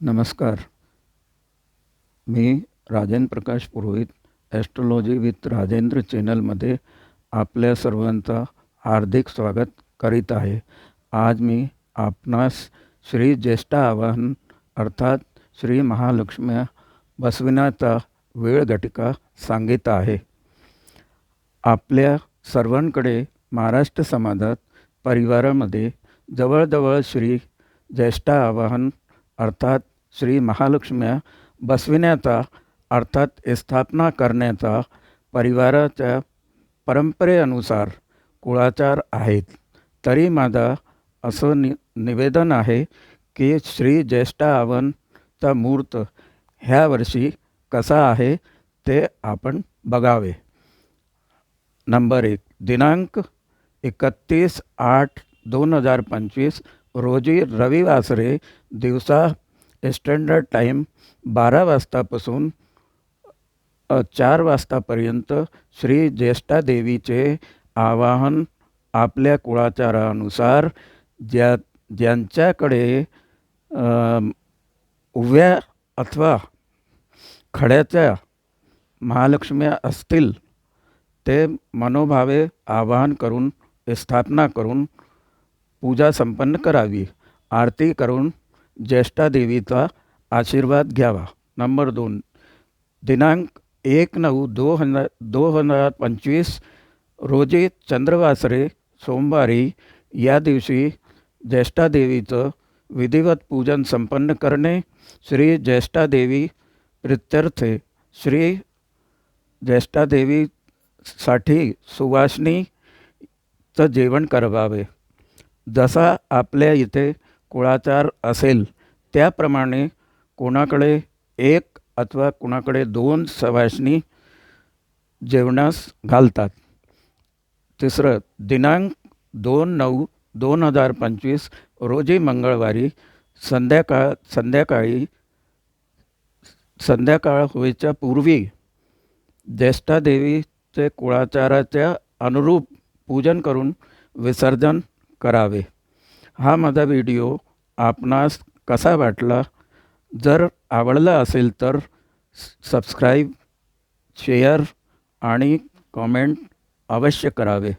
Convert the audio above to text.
नमस्कार. मी Rajendra Prakash Purohit astrology with Rajendra चॅनलमध्ये आपल्या सर्वांचा हार्दिक स्वागत करीत आहे. आज मी आपणास श्री ज्येष्ठ आवाहन अर्थात श्री महालक्ष्म्या बसविण्याचा वेळ घटिका सांगित आहे. आपल्या सर्वांकडे महाराष्ट्र समाजात परिवारामध्ये जवळजवळ श्री ज्येष्ठ आवाहन अर्थात श्री महालक्ष्म्या बसविण्याचा अर्थात स्थापना करण्याचा परिवाराच्या परंपरेनुसार कुळाचार आहेत. तरी माझा असं नि निवेदन आहे की श्री ज्येष्ठावनचा मूर्त मुहूर्त ह्या वर्षी कसा आहे ते आपण बघावे. नंबर एक दिनांक एकतीस आठ दोन हजार पंचवीस रोजी रविवासरे दिवसा स्टँडर्ड टाईम बारा वाजतापासून चार वाजतापर्यंत श्री ज्येष्ठा देवीचे आवाहन आपल्या कुळाचारानुसार ज्या ज्यांच्याकडे उव्या उभ्या अथवा खड्याच्या महालक्ष्म्या असतील ते मनोभावे आवाहन करून स्थापना करून पूजा संपन्न करावी. आरती करून ज्येष्ठा देवीचा आशीर्वाद घ्यावा. नंबर दोन. दिनांक एक नऊ दो हजार दोन हजार पंचवीस रोजी चंद्रवासरे सोमवारी या दिवशी ज्येष्ठा देवीचं विधिवत पूजन संपन्न करणे श्री ज्येष्ठा देवी प्रित्यर्थे श्री ज्येष्ठा देवीसाठी सुवासनीचं जेवण करवावे. जसा आपल्या इथे कुळाचार असेल त्याप्रमाणे कोणाकडे एक अथवा कोणाकडे दोन सवाशनी जेवणास घालतात. तिसरं दिनांक दोन नऊ दोन हजार पंचवीस रोजी मंगळवारी संध्याकाळ संध्याकाळी संध्याकाळ होईच्या पूर्वी ज्येष्ठादेवीचे कुळाचाराच्या अनुरूप पूजन करून विसर्जन करावे. हा माझा व्हिडिओ आपणास कसा वाटला? जर आवडला असेल तर सबस्क्राईब शेअर आणि कॉमेंट अवश्य करावे.